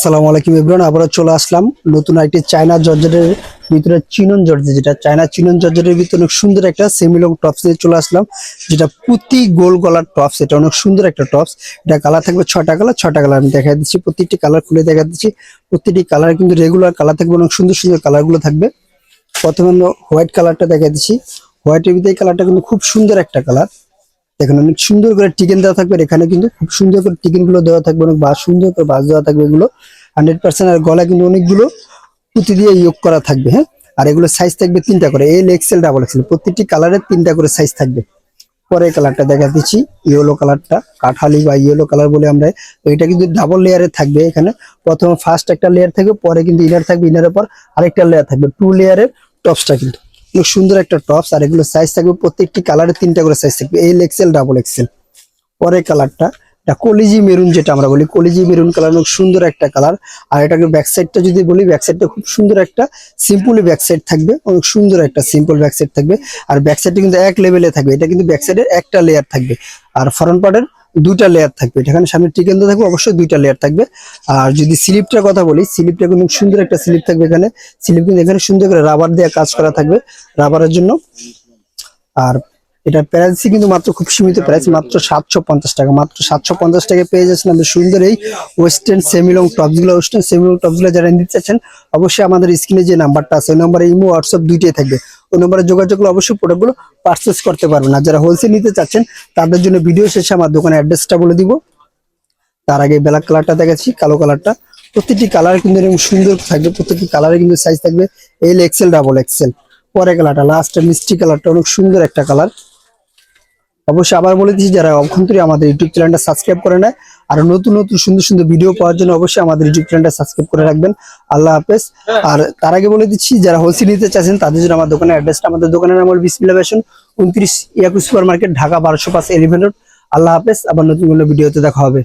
আসসালামু আলাইকুম ইব্রান আবারও চলে আসলাম নতুন একটি চায়না জর্জেটের ভিতরে চিনন জর্জেট, যেটা চায়না চিনন জর্জেটের ভিতরে অনেক সুন্দর একটা সেমিলং টপস দিয়ে চলে আসলাম, যেটা পুঁতি গোল গলার টপস এটা অনেক সুন্দর একটা টপস এটা কালার থাকবে ছটা কালার ছটা কালার আমি দেখা দিচ্ছি, প্রত্যেকটি কালার খুলে দেখা দিচ্ছি, প্রত্যেকটি কালার কিন্তু রেগুলার কালার থাকবে, অনেক সুন্দর সুন্দর কালারগুলো থাকবে। প্রথমে হোয়াইট কালারটা দেখা দিচ্ছি হোয়াইটের ভিতরে কালারটা কিন্তু খুব সুন্দর একটা কালার দেখেন, অনেক সুন্দর করে টিকেন দেওয়া থাকবে। এখানে কিন্তু খুব সুন্দর করে টিকেনগুলো দেওয়া থাকবে, অনেক বাস, সুন্দর করে বাস দেওয়া থাকবে এগুলো। হান্ড্রেড পার্সেন্ট আর গলা কিন্তু অনেকগুলো পুঁতি দিয়ে ইয়োগ করা থাকবে হ্যাঁ? আর এগুলো সাইজ থাকবে তিনটা করে। এল এক্সেল ডাবল এক্সেল প্রত্যেকটি কালারের তিনটা করে সাইজ থাকবে। পরে কালারটা দেখা দিচ্ছি ইয়েলো কালারটা কাঠালি বা ইয়েলো কালার বলে আমরা এটা কিন্তু ডাবল লেয়ারে থাকবে এখানে। প্রথমে ফার্স্ট একটা লেয়ার থাকবে পরে কিন্তু ইনার থাকবে ইনারের পর আরেকটা লেয়ার থাকবে। টু লেয়ারের টপসটা কিন্তু। অনেক সুন্দর একটা টপস আর এগুলো সাইজ থাকবে প্রত্যেকটি কালারের তিনটা করে সাইজ থাকবে। এল এক্সেল ডাবল এক্সেল পরে কালারটা এটা কলিজি মেরুন যেটা আমরা বলি, কলিজি মেরুন কালার অনেক সুন্দর একটা কালার আর এটাকে ব্যাক সাইডটা যদি বলি ব্যাক সাইডটা খুব সুন্দর একটা সিম্পলি ব্যাক সাইড থাকবে, অনেক সুন্দর একটা সিম্পল ব্যাক সাইড থাকবে। আর ব্যাক সাইডটা কিন্তু এক লেভেলে থাকবে, এটা কিন্তু ব্যাক সাইডের একটা লেয়ার থাকবে। আর ফ্রন্ট পার্টের দুইটা লেয়ার থাকবে। এখানে সামনে টিকেন তো থাকবে, অবশ্যই দুইটা লেয়ার থাকবে। আর যদি স্লিপটার কথা বলি স্লিপটা কিন্তু সুন্দর একটা স্লিপ থাকবে এখানে। স্লিপ কিন্তু এখানে সুন্দর করে রাবার দিয়ে কাজ করা থাকবে রাবারের জন্য। আর এটা প্রাইস কিন্তু মাত্র খুব সীমিত প্রাইস মাত্র সাতশো পঞ্চাশ টাকা মাত্র সাতশো পঞ্চাশ টাকা পেয়ে যাচ্ছেন আমাদের সুন্দর এই ওয়েস্টার্ন সেমিলং টপসগুলো ওয়েস্টার্ন সেমিলং টপসগুলো যারা নিতে চাচ্ছেন অবশ্যই আমাদের স্ক্রিনে যে নাম্বারটা আছে ওই নাম্বারে ইমো হোয়াটসঅ্যাপ দুইটাই থাকবে। ওই নাম্বারে যোগাযোগ করলে অবশ্যই প্রোডাক্টগুলো পার্চেস করতে পারবেন। আর যারা হোলসেল নিতে চাচ্ছেন তাদের জন্য ভিডিও শেষে আমার দোকানের অ্যাড্রেসটা বলে দিব। তার আগে ব্ল্যাক কালারটা দেখাচ্ছি কালো কালারটা প্রত্যেকটি কালার কিন্তু এরকম সুন্দর থাকবে প্রত্যেকটি কালারে কিন্তু সাইজ থাকবে এল এক্সেল ডাবল এক্সেল পরে কালারটা লাস্টে মিষ্টি কালারটা অনেক সুন্দর একটা কালার অবশ্যই আবার বলে দিচ্ছি যারা অভ্যন্তরী আমাদের ইউটিউব চ্যানেলটা সাবস্ক্রাইব করে নেয় আর নতুন নতুন সুন্দর সুন্দর ভিডিও পাওয়ার জন্য অবশ্যই আমাদের ইউটিউব চ্যানেলটা সাবস্ক্রাইব করে রাখবেন। আল্লাহ হাফেজ। আর তার আগে বলে দিচ্ছি যারা হোলসেল নিতে চাচ্ছেন তাদের জন্য আমার দোকানের অ্যাড্রেসটা আমাদের দোকানের নাম হল বিসমিল্লা ফ্যাশন উনত্রিশ ইয়াকু সুপার মার্কেট ঢাকা বারোশো পাঁচ এলিভেন রোড আল্লাহ হাফেজ আবার নতুন কোনো ভিডিওতে দেখা হবে।